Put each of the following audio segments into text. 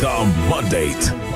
The Mandate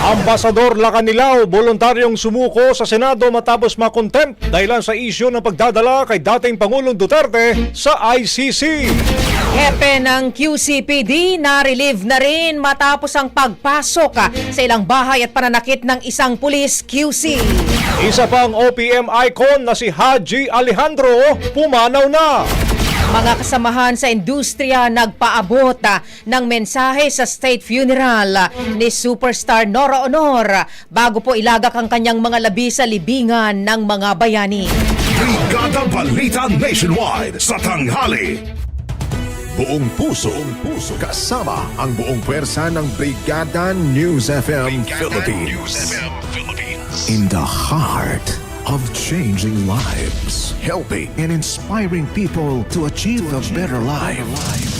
Ambasador Lacanilao voluntaryong sumuko sa Senado matapos makontempt dahilan sa isyu ng pagdadala kay dating Pangulong Duterte sa ICC. Hepe ng QCPD na-relieve na rin matapos ang pagpasok sa ilang bahay at pananakit ng isang pulis QC. Isa pang OPM icon na si Haji Alejandro pumanaw na. Mga kasamahan sa industriya nagpaabot ah, ng mensahe sa state funeral ah, ni superstar Nora Honor ah, bago po ilagak ang kanyang mga labi sa libingan ng mga bayani. Brigada Balita Nationwide sa tanghali. Buong puso, buong puso, kasama ang buong pwersa ng Brigada News FM Philippines. In the heart of changing lives, helping and inspiring people to achieve a better life.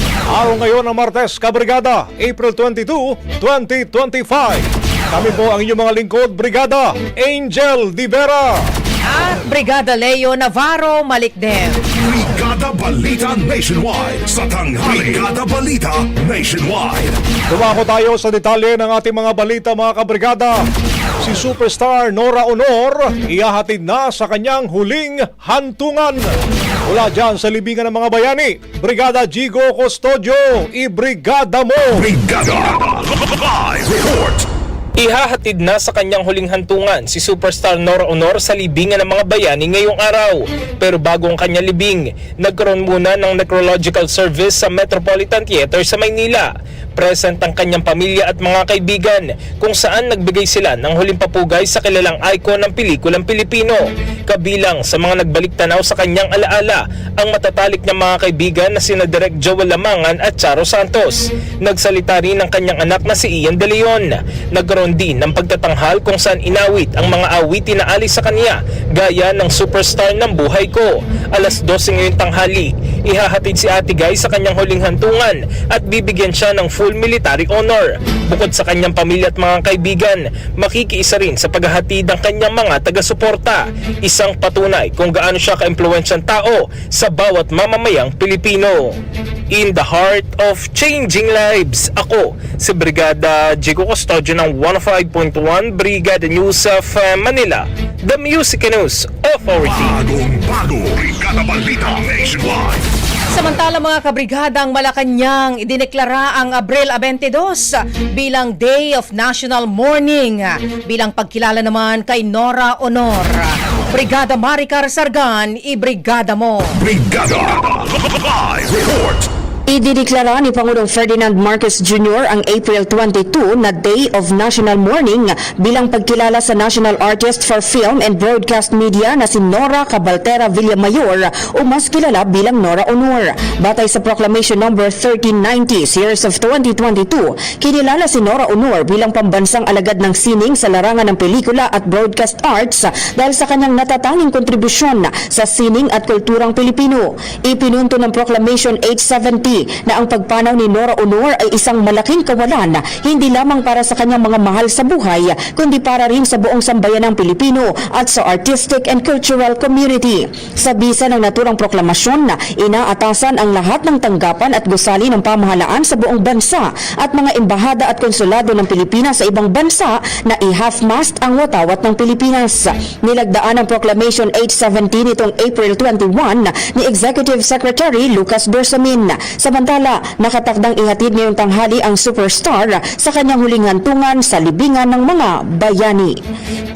Araw ngayon ng Martes, Kabrigada, April 22, 2025. Kami po ang inyong mga lingkod, Brigada Angel Divera. At Brigada Leo Navarro Malikdem. Brigada balita nationwide sa tanghali. Brigada balita nationwide. Dumako tayo sa detalye ng ating mga balita mga kabrigada. Si superstar Nora Honor ihahatid na sa kanyang huling hantungan. Mula dyan sa libingan ng mga bayani, Brigada Jigo Custodio, i-brigada mo! Brigada live report. Ihahatid na sa kanyang huling hantungan si superstar Nora Honor sa libingan ng mga bayani ngayong araw. Pero bago ang kanya libing, nagkaroon muna ng necrological service sa Metropolitan Theater sa Maynila. Present ang kanyang pamilya at mga kaibigan kung saan nagbigay sila ng huling papugay sa kilalang icon ng pelikulang Pilipino. Kabilang sa mga nagbalik tanaw sa kanyang alaala ang matatalik ng mga kaibigan na sina Direk Joel Lamangan at Charo Santos. Nagsalita rin ang kanyang anak na si Ian De Leon. Nagkaroon din ng pagtatanghal kung saan inawit ang mga awitin na alis sa kanya gaya ng superstar ng buhay ko. Alas 12 ngayon tanghali, ihahatid si Ate Guy sa kanyang huling hantungan at bibigyan siya ng full military honor. Bukod sa kanyang pamilya at mga kaibigan, makikiisa rin sa paghahatid ng kanyang mga taga-suporta. Isang patunay kung gaano siya ka-impluensyang tao sa bawat mamamayang Pilipino. In the heart of changing lives, ako si Brigada Jigo Custodio ng 105.1 Brigada News of uh, Manila, the Music News Authority. Bagong bago. Brigada balita nationwide. Samantala mga kabrigadang Malacanang, idineklara ang Abril 22 bilang Day of National Mourning bilang pagkilala naman kay Nora Honor. Brigada Maricar Sargan, i-brigada mo. Brigada live report. Idideklara ni Pangulong Ferdinand Marcos Jr. ang April 22 na Day of National Mourning bilang pagkilala sa national artist for film and broadcast media na si Nora Cabaltera Villamayor o mas kilala bilang Nora Honor. Batay sa Proclamation No. 1390 Series of 2022, kinilala si Nora Honor bilang pambansang alagad ng sining sa larangan ng pelikula at broadcast arts dahil sa kanyang natatanging kontribusyon sa sining at kulturang Pilipino. Ipinunto ng Proclamation 870 na ang pagpanaw ni Nora Honor ay isang malaking kawalan hindi lamang para sa kanyang mga mahal sa buhay kundi para rin sa buong sambayanang Pilipino at sa artistic and cultural community. Sa bisa ng naturang proklamasyon na inaatasan ang lahat ng tanggapan at gusali ng pamahalaan sa buong bansa at mga embahada at konsulado ng Pilipinas sa ibang bansa na i-half-mast ang watawat ng Pilipinas. Nilagdaan ang Proclamation 870 nitong April 21 ni Executive Secretary Lucas Bersamin. Samantala, nakatakdang ihatid ngayong tanghali ang superstar sa kanyang huling hantungan sa libingan ng mga bayani.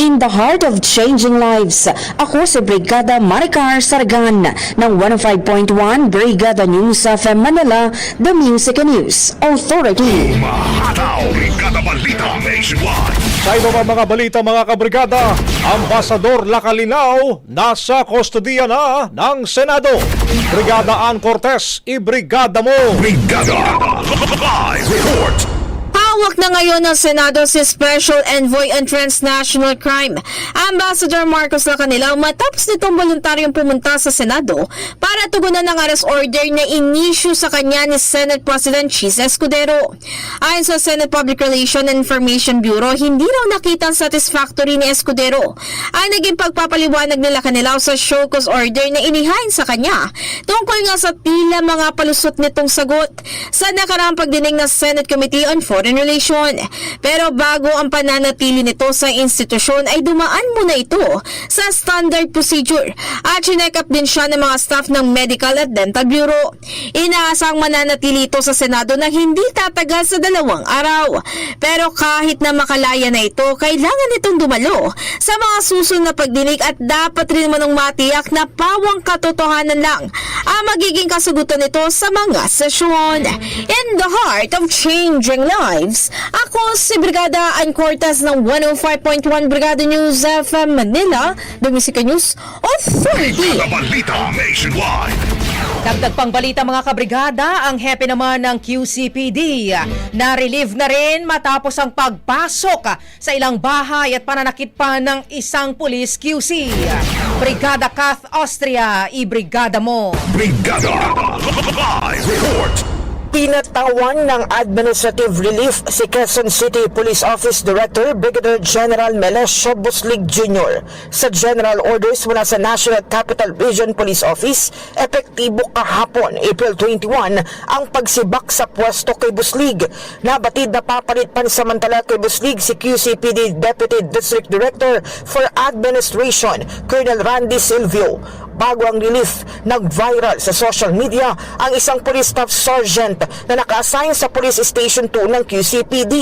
In the heart of changing lives, ako si Brigada Maricar Sargan ng 105.1 Brigada News of Manila, The Music and News Authority. Mahataw. Brigada balita nationwide. Sa iba pa mga balita mga kabrigada, Ambasador Lacalinaw nasa kustodiya na ng Senado. Brigada Ann Cortez, i-brigada mo! Brigada live report. Hawak na ngayon ng Senado si Special Envoy on Transnational Crime, Ambassador Marcos Lacanilaw matapos nitong voluntaryong pumunta sa Senado para tugunan ng arrest order na inisyu sa kanya ni Senate President Chis Escudero. Ayon sa Senate Public Relations and Information Bureau, hindi raw nakita satisfactory ni Escudero ang naging pagpapaliwanag ni Lacanilaw sa show cause order na inihain sa kanya tungkol nga sa tila mga palusot nitong sagot sa nakaraang pagdinig ng Senate Committee on Foreign relasyon. Pero bago ang pananatili nito sa institusyon ay dumaan muna ito sa standard procedure at chinek up din siya ng mga staff ng Medical at Dental Bureau. Inaasang mananatili ito sa Senado na hindi tatagal sa dalawang araw. Pero kahit na makalaya na ito, kailangan itong dumalo sa mga susunod na pagdinig at dapat rin manong matiyak na pawang katotohanan lang ang magiging kasagutan nito sa mga sesyon. In the heart of changing lives, ako si Brigada Ann Cortez ng 105.1 Brigada News FM Manila, The Music News Authority. Balita Nationwide. Dagdag pang balita mga kabrigada, ang happy naman ng QCPD. Na-relieve na rin matapos ang pagpasok sa ilang bahay at pananakit pa ng isang police QC. Brigada Kath Austria, i-brigada mo. Brigada. Live report. Pinatawan ng administrative relief si Quezon City Police Office Director Brigadier General Melesio Buslig Jr. sa general orders mula sa National Capital Region Police Office epektibo kahapon April 21 ang pagsibak sa pwesto kay Buslig. Nabatid na papalit pansamantala kay Buslig si QCPD Deputy District Director for Administration Colonel Randy Silvio. Bago ang relief, nag-viral sa social media ang isang police staff sergeant na naka-assign sa Police Station 2 ng QCPD.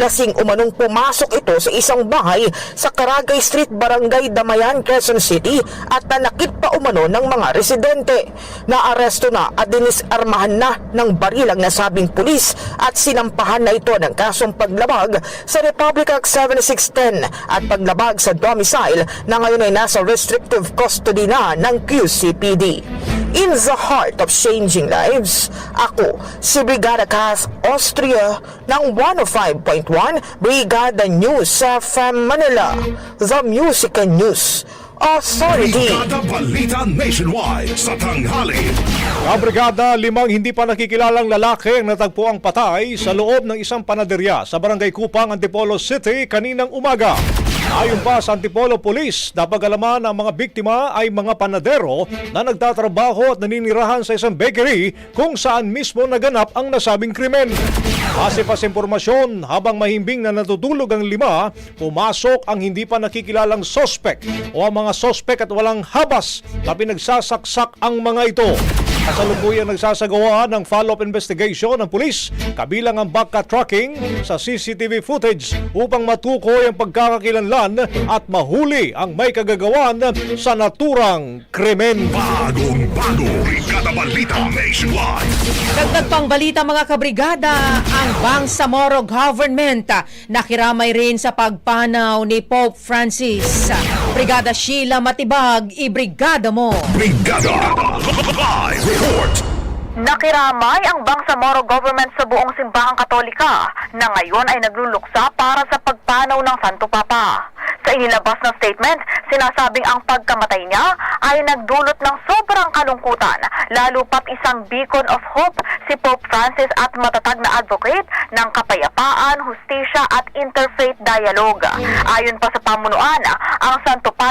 Lasing umanong pumasok ito sa isang bahay sa Karagay Street, Barangay Damayan, Quezon City at nanakit pa umano ng mga residente. Naaresto na at dinisarmahan na ng barilang nasabing pulis at sinampahan na ito ng kasong paglabag sa Republic Act 7610 at paglabag sa domicile na ngayon ay nasa restrictive custody na ng QCPD. In the heart of changing lives, ako si Brigada Cass Austria ng 105.1 Brigada News sa FM Manila, The Music and News Authority. Brigada Balita Nationwide sa tanghali. Kabrigada, limang hindi pa nakikilalang lalaki ang natagpuang patay sa loob ng isang panaderya sa Barangay Kupang, Antipolo City kaninang umaga. Ayon pa sa Antipolo Police, napag-alaman ang mga biktima ay mga panadero na nagtatrabaho at naninirahan sa isang bakery kung saan mismo naganap ang nasabing krimen. Base pa sa impormasyon, habang mahimbing na natutulog ang lima, pumasok ang hindi pa nakikilalang sospek o ang mga sospek at walang habas na pinagsasaksak ang mga ito. Kasalukuyang nagsasagawa ng follow-up investigation ng pulis kabilang ang backcat tracking sa CCTV footage upang matukoy ang pagkakakilanlan at mahuli ang may kagagawan sa naturang krimen. Bagong bago. Brigada Balita Nationwide. Dagdag pang balita mga kabrigada, ang Bangsamoro government nakiramay rin sa pagpanaw ni Pope Francis. Brigada Sheila Matibag, i-brigada mo. Brigada. Live report. Nakiramay ang Bangsamoro government sa buong simbahang katolika na ngayon ay nagluluksa para sa pagpanaw ng Santo Papa. Sa inilabas na statement, sinasabing ang pagkamatay niya ay nagdulot ng sobrang kalungkutan, lalo pat isang beacon of hope si Pope Francis at matatag na advocate ng kapayapaan, hustisya at interfaith dialogue. Ayon pa sa pamunuan,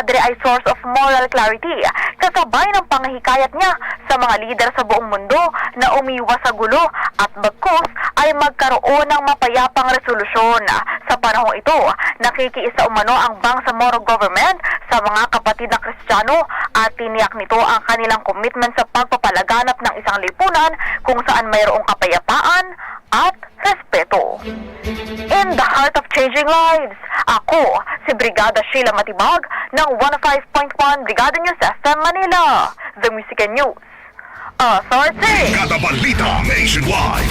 Padre ay source of moral clarity, kasabay ng pangahikayat niya sa mga lider sa buong mundo na umiwas sa gulo at bagkus ay magkaroon ng mapayapang resolusyon. Sa panahong ito, nakikiisa umano ang Bangsamoro government sa mga kapatid na Kristiyano at tiniyak nito ang kanilang commitment sa pagpapalaganap ng isang lipunan kung saan mayroong kapayapaan at respeto. In the heart of changing lives, ako si Brigada Sheila Matibag ng 105.1 Brigada News FM Manila, The Music and News. Authority! Brigada Balita Nationwide.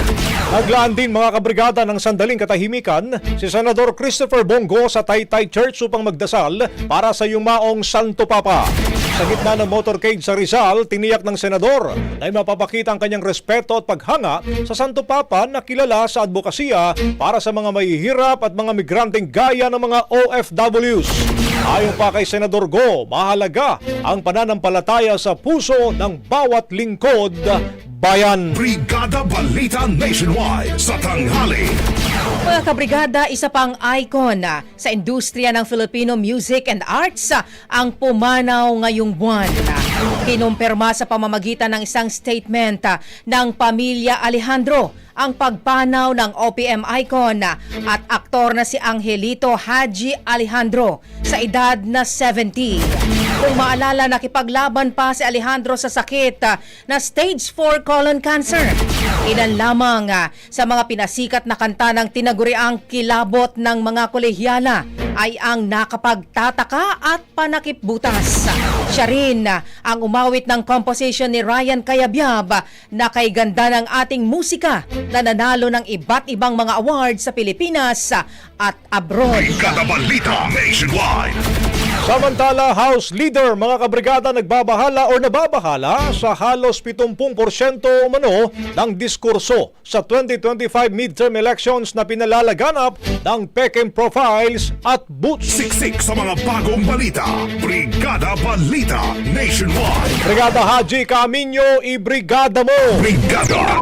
Naglaan din mga kabrigada ng sandaling katahimikan si Senador Christopher Bongo sa Taytay Church upang magdasal para sa yumaong Santo Papa. Sa gitna ng motorcade sa Rizal, tiniyak ng senador na mapapakita ang kanyang respeto at paghanga sa Santo Papa na kilala sa advokasya para sa mga mahihirap at mga migranteng gaya ng mga OFWs. Ayon pa kay Senador Go, mahalaga ang pananampalataya sa puso ng bawat lingkod bayan. Brigada Balita Nationwide sa tanghali. Mga kabrigada, isa pang icon ah, sa industriya ng Filipino music and arts ah, ang pumanaw ngayong buwan. Kinumpirma sa pamamagitan ng isang statement ah, ng pamilya Alejandro ang pagpanaw ng OPM icon at aktor na si Angelito Haji Alejandro sa edad na 70. Kung maalala, nakipaglaban pa si Alejandro sa sakit na stage 4 colon cancer. Ilan lamang sa mga pinasikat na kanta ng tinaguriang kilabot ng mga kolehiyala ay ang nakapagtataka at panakipbutas. Siya rin ang umawit ng composition ni Ryan Cayabyab ah, na kay ganda ng ating musika na nanalo ng iba't ibang mga awards sa Pilipinas at abroad. Brigada Balita Nationwide. Samantala, House Leader, mga kabrigada nagbabahala o nababahala sa halos 70% umano ng diskurso sa 2025 midterm elections na pinalalaganap ng Peking Profiles at Boots. Siksik sa mga bagong balita. Brigada Balita Nationwide. Brigada Haji Camino, ibrigada mo! Brigada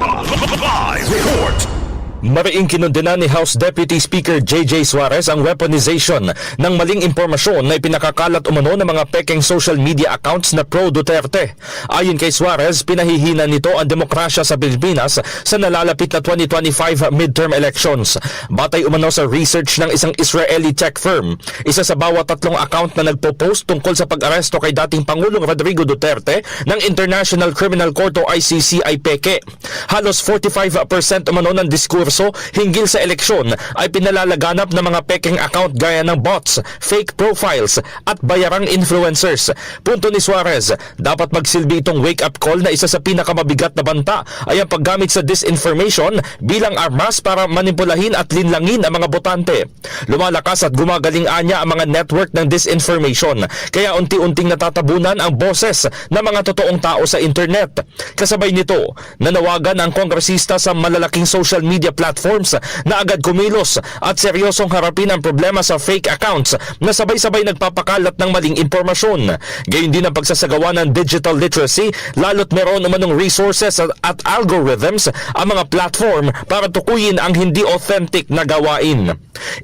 Live Report. Mariing kinundena ni House Deputy Speaker J.J. Suarez ang weaponization ng maling impormasyon na ipinakakalat umano ng mga peking social media accounts na pro-Duterte. Ayon kay Suarez, pinahihina nito ang demokrasya sa Pilipinas sa nalalapit na 2025 midterm elections. Batay umano sa research ng isang Israeli tech firm, isa sa bawat tatlong account na nagpo-post tungkol sa pag-aresto kay dating Pangulong Rodrigo Duterte ng International Criminal Court o ICC ay peke. Halos 45% umano ng diskurso hinggil sa eleksyon ay pinalalaganap ng mga peking account gaya ng bots, fake profiles at bayarang influencers. Punto ni Suarez, dapat magsilbi itong wake-up call na isa sa pinakamabigat na banta ay ang paggamit sa disinformation bilang armas para manipulahin at linlangin ang mga botante. Lumalakas at gumagaling anya ang mga network ng disinformation kaya unti-unting natatabunan ang boses ng mga totoong tao sa internet. Kasabay nito, nanawagan ang kongresista sa malalaking social media platforms na agad kumilos at seryosong harapin ang problema sa fake accounts na sabay-sabay nagpapakalat ng maling impormasyon. Gayun din ang pagsasagawa ng digital literacy lalo't meron umanong resources at, algorithms ang mga platform para tukuyin ang hindi authentic na gawain.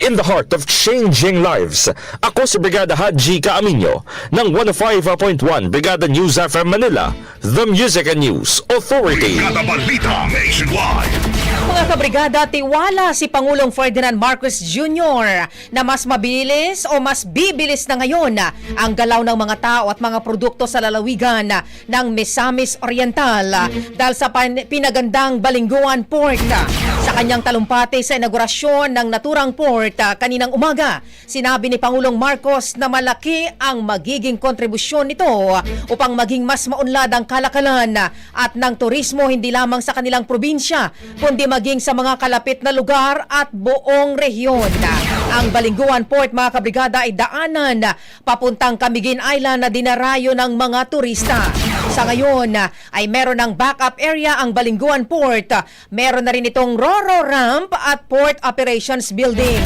In the heart of changing lives, ako si Brigada Haji Kaaminyo ng 105.1 Brigada News FM Manila, The Music and News Authority. Brigada Balita Nationwide. Mga kabrigada, tiwala si Pangulong Ferdinand Marcos Jr. na mas mabilis o mas bibilis na ngayon ang galaw ng mga tao at mga produkto sa lalawigan ng Misamis Oriental dahil sa pinagandang Balingguan Port. Kanyang talumpati sa inaugurasyon ng naturang port ah, kaninang umaga, sinabi ni Pangulong Marcos na malaki ang magiging kontribusyon nito upang maging mas maunlad ang kalakalan at ng turismo hindi lamang sa kanilang probinsya kundi maging sa mga kalapit na lugar at buong rehiyon. Ang Balingguan Port mga kabrigada ay daanan papuntang Camiguin Island na dinarayo ng mga turista. Sa ngayon ay meron ng backup area ang Balingguan Port. Meron na rin itong Roro Ramp at Port Operations Building.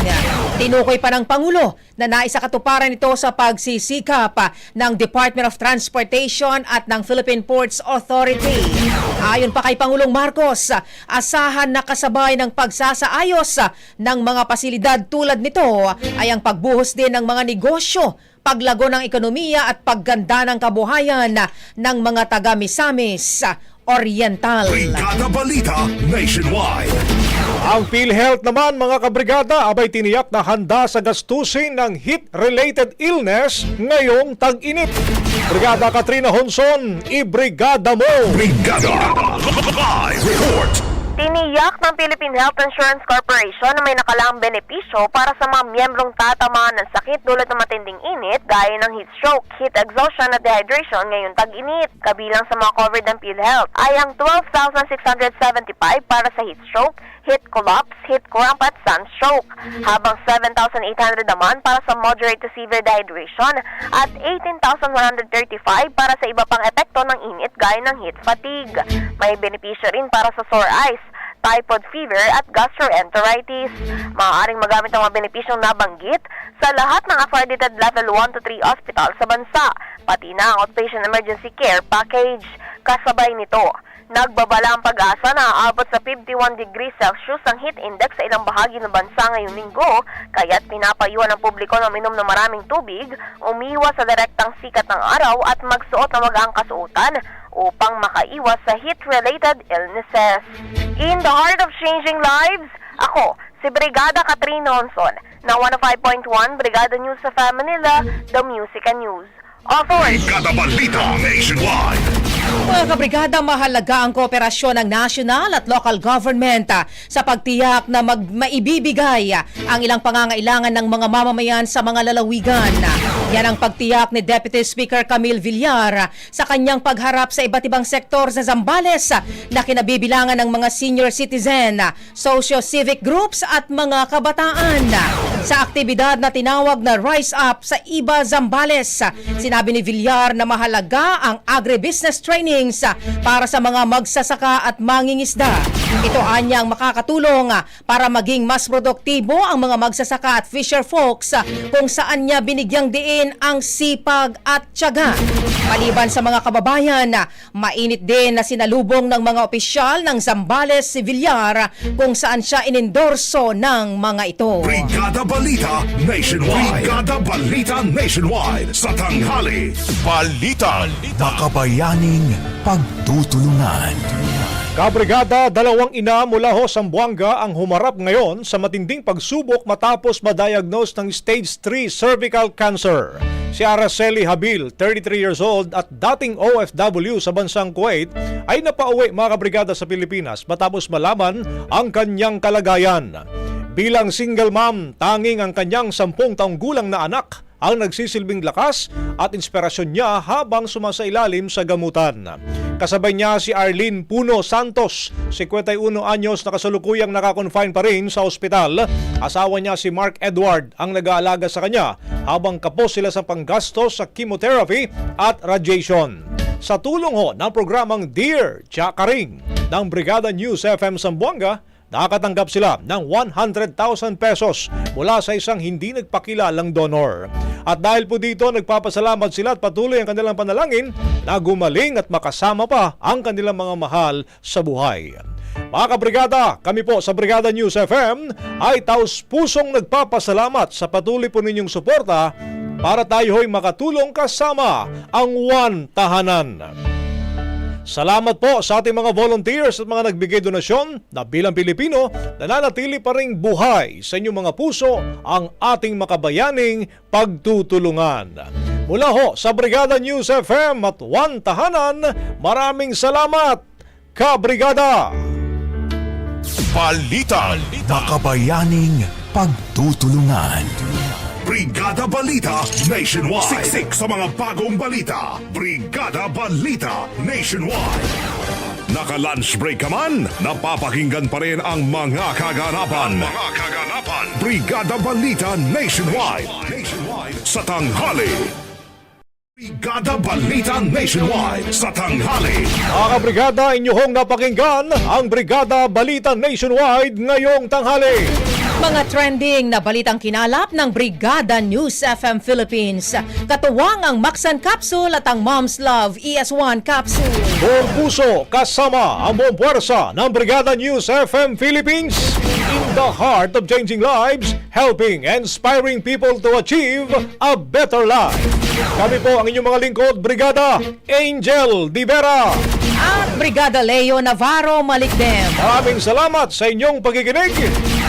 Tinukoy pa ng Pangulo na naisakatuparan ito sa pagsisikap ng Department of Transportation at ng Philippine Ports Authority. Ayon pa kay Pangulong Marcos, asahan na kasabay ng pagsasaayos ng mga pasilidad tulad nito ay ang pagbuhos din ng mga negosyo paglago ng ekonomiya at pagganda ng kabuhayan ng mga taga-Misamis Oriental. Brigada Balita Nationwide. Ang PhilHealth naman mga kabrigada abay tiniyak na handa sa gastusin ng heat-related illness ngayong tag-init. Brigada Katrina Honson, ibrigada mo! Brigada Live Report. Tiniyak ng Philippine Health Insurance Corporation na may nakalaang benepisyo para sa mga miyembrong tatamaan ng sakit dulot ng matinding init gaya ng heat stroke, heat exhaustion at dehydration ngayong tag-init. Kabilang sa mga covered ng PhilHealth ay ang 12,675 para sa heat stroke, heat collapse, heat cramp at sunstroke, habang 7,800 naman para sa moderate to severe dehydration at 18,135 para sa iba pang epekto ng init gaya ng heat fatigue. May benepisyo rin para sa sore eyes, typhoid fever at gastroenteritis. Maaaring magamit ang mga benepisyong nabanggit sa lahat ng accredited level 1 to 3 hospital sa bansa, pati na ang outpatient emergency care package. Kasabay nito, Nagbabala ang pag-asa na aabot sa 51 degrees Celsius ang heat index sa ilang bahagi ng bansa ngayong linggo, kaya't pinapayuhan ang publiko na minom ng maraming tubig, umiwas sa direktang sikat ng araw at magsuot ng magaang kasuotan upang makaiwas sa heat-related illnesses. In the heart of changing lives, ako, si Brigada Catherine Honson, ng 105.1 Brigada News sa Manila, The Music and News. Authority. Brigada Balita Nationwide. Mga kabrigada, mahalaga ang kooperasyon ng national at local government ah, sa pagtiyak na mag maibibigay ah, ang ilang pangangailangan ng mga mamamayan sa mga lalawigan. Yan ang pagtiyak ni Deputy Speaker Camille Villar ah, sa kanyang pagharap sa iba't ibang sektor sa Zambales na kinabibilangan ng mga senior citizen, socio-civic groups at mga kabataan. Sa aktibidad na tinawag na Rise Up sa Iba Zambales, sinabi ni Villar na mahalaga ang agribusiness trainings ah, para sa mga magsasaka at mangingisda. Ito anyang makakatulong ah, para maging mas produktibo ang mga magsasaka at fisher folks ah, kung saan niya binigyang diin ang sipag at tiyaga. Maliban sa mga kababayan, mainit din na sinalubong ng mga opisyal ng Zambales si Villar kung saan siya inendorso ng mga ito. Brigada Balita Nationwide. Brigada Balita Nationwide. Sa tanghali. Balita. Makabayaning pagtutulungan. Kabrigada, dalawang ina mula ho Sambuanga ang humarap ngayon sa matinding pagsubok matapos ma-diagnose ng stage 3 cervical cancer. Si Araceli Habil, 33 years old at dating OFW sa bansang Kuwait ay napauwi mga kabrigada sa Pilipinas matapos malaman ang kanyang kalagayan. Bilang single mom, tanging ang kanyang sampung taong gulang na anak ang nagsisilbing lakas at inspirasyon niya habang sumasailalim sa gamutan. Kasabay niya si Arlene Puno Santos, 51 anyos na kasalukuyang nakakonfine pa rin sa ospital. Asawa niya si Mark Edward ang nag-aalaga sa kanya habang kapos sila sa panggastos sa chemotherapy at radiation. Sa tulong ho ng programang Dear Chakaring ng Brigada News FM Sambuanga, Nakatanggap sila ng 100,000 pesos mula sa isang hindi nagpakilalang donor. At dahil po dito, nagpapasalamat sila at patuloy ang kanilang panalangin na gumaling at makasama pa ang kanilang mga mahal sa buhay. Mga kabrigada, kami po sa Brigada News FM ay taus pusong nagpapasalamat sa patuloy po ninyong suporta para tayo ho'y makatulong kasama ang One Tahanan. Salamat po sa ating mga volunteers at mga nagbigay donasyon na bilang Pilipino, nananatili pa ring buhay sa inyong mga puso ang ating makabayaning pagtutulungan. Mula ho sa Brigada News FM at One Tahanan, maraming salamat, Kabrigada! Balita. Makabayaning pagtutulungan. Brigada Balita Nationwide. Siksik sa mga bagong balita. Brigada Balita Nationwide. Naka-lunch break ka man, napapakinggan pa rin ang mga kaganapan. mga kaganapan. Brigada Balita Nationwide. Nationwide. Sa tanghali. Brigada Balita Nationwide. Sa tanghali. Mga kabrigada, inyong napakinggan ang Brigada Balita Nationwide ngayong tanghali. Mga trending na balitang kinalap ng Brigada News FM Philippines. Katuwang ang Maxan Capsule at ang Mom's Love ES1 Capsule. Buong puso kasama ang buong puwersa ng Brigada News FM Philippines in the heart of changing lives, helping and inspiring people to achieve a better life. Kami po ang inyong mga lingkod, Brigada Angel Divera. At Brigada Leo Navarro Malikdem. Maraming salamat sa inyong pagkikinig.